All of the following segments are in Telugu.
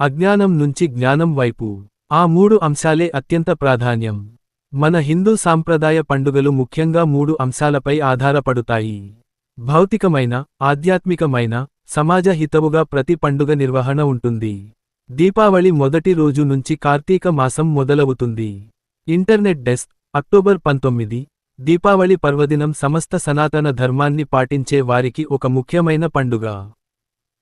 అజ్ఞానం నుంచి జ్ఞానం వైపు. ఆ మూడు అంశాలే అత్యంత ప్రాధాన్యం. మన హిందూ సాంప్రదాయ పండుగలు ముఖ్యంగా మూడు అంశాలపై ఆధారపడుతాయి. భౌతికమైన ఆధ్యాత్మికమైన సమాజ హితవుగా ప్రతి పండుగ నిర్వహణ ఉంటుంది. దీపావళి మొదటి రోజు నుంచి కార్తీక మాసం మొదలవుతుంది. ఇంటర్నెట్ డెస్క్ అక్టోబర్ పంతొమ్మిది దీపావళి పర్వదినం సమస్త సనాతన ధర్మాన్ని పాటించే వారికి ఒక ముఖ్యమైన పండుగ.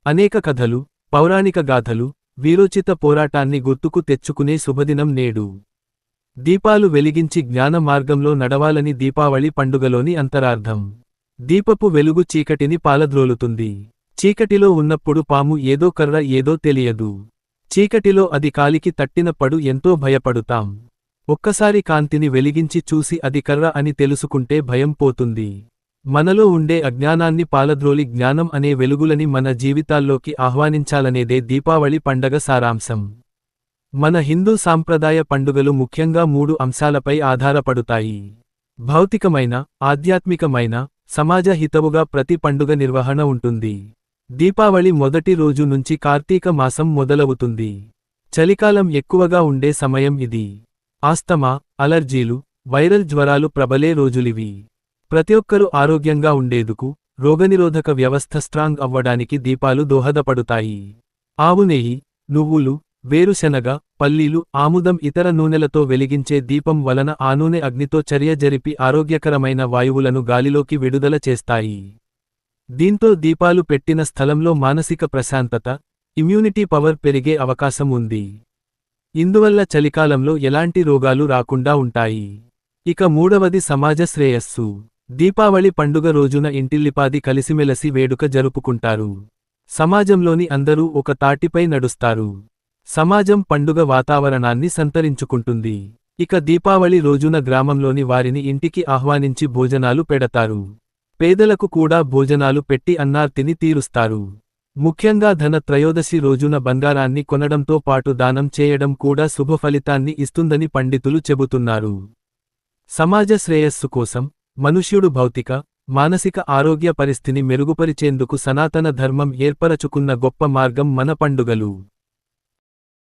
అనేక కథలు పౌరాణిక గాథలు వీరోచిత పోరాటాన్ని గుర్తుకు తెచ్చుకునే శుభదినం నేడు. దీపాలు వెలిగించి జ్ఞాన మార్గంలో నడవాలని దీపావళి పండుగలోని అంతరార్థం. దీపపు వెలుగు చీకటిని పాలద్రోలుతుంది. చీకటిలో ఉన్నప్పుడు పాము ఏదో కర్ర ఏదో తెలియదు. చీకటిలో అది కాలికి తట్టినప్పుడు ఎంతో భయపడుతాం. ఒక్కసారి కాంతిని వెలిగించి చూసి అది కర్ర అని తెలుసుకుంటే భయం పోతుంది. మనలో ఉండే అజ్ఞానాన్ని పాలద్రోలి జ్ఞానం అనే వెలుగులని మన జీవితాల్లోకి ఆహ్వానించాలనేదే దీపావళి పండగ సారాంశం. మన హిందూ సాంప్రదాయ పండుగలు ముఖ్యంగా మూడు అంశాలపై ఆధారపడుతాయి. భౌతికమైన ఆధ్యాత్మికమైన సమాజ హితవుగా ప్రతి పండుగ నిర్వహణ ఉంటుంది. దీపావళి మొదటి రోజు నుంచి కార్తీక మాసం మొదలవుతుంది. చలికాలం ఎక్కువగా ఉండే సమయం ఇది. ఆస్తమా అలర్జీలు వైరల్ జ్వరాలు ప్రబలే రోజులివి. ప్రతి ఒక్కరూ ఆరోగ్యంగా ఉండేందుకు రోగనిరోధక వ్యవస్థ స్ట్రాంగ్ అవ్వడానికి దీపాలు దోహదపడుతాయి. ఆవు నెయ్యి నువ్వులు వేరుశెనగ పల్లీలు ఆముదం ఇతర నూనెలతో వెలిగించే దీపం వలన ఆ నూనె అగ్నితో చర్య జరిపి ఆరోగ్యకరమైన వాయువులను గాలిలోకి విడుదల చేస్తాయి. దీంతో దీపాలు పెట్టిన స్థలంలో మానసిక ప్రశాంతత ఇమ్యూనిటీ పవర్ పెరిగే అవకాశం ఉంది. ఇందువల్ల చలికాలంలో ఎలాంటి రోగాలు రాకుండా ఉంటాయి. ఇక మూడవది సమాజ శ్రేయస్సు. దీపావళి పండుగ రోజున ఇంటిల్లిపాది కలిసిమెలసి వేడుక జరుపుకుంటారు. సమాజంలోని అందరూ ఒక తాటిపై నడుస్తారు. సమాజం పండుగ వాతావరణాన్ని సంతరించుకుంటుంది. ఇక దీపావళి రోజున గ్రామంలోని వారిని ఇంటికి ఆహ్వానించి భోజనాలు పెడతారు. పేదలకు కూడా భోజనాలు పెట్టి అన్నార్తిని తీరుస్తారు. ముఖ్యంగా ధన త్రయోదశి రోజున బంగారాన్ని కొనడంతో పాటు దానం చేయడం కూడా శుభ ఫలితాన్ని ఇస్తుందని పండితులు చెబుతున్నారు. సమాజ శ్రేయస్సు కోసం మనుష్యుడు భౌతిక మానసిక ఆరోగ్య పరిస్థితిని మెరుగుపరిచేందుకు సనాతన ధర్మం ఏర్పరచుకున్న గొప్ప మార్గం మన పండుగలు.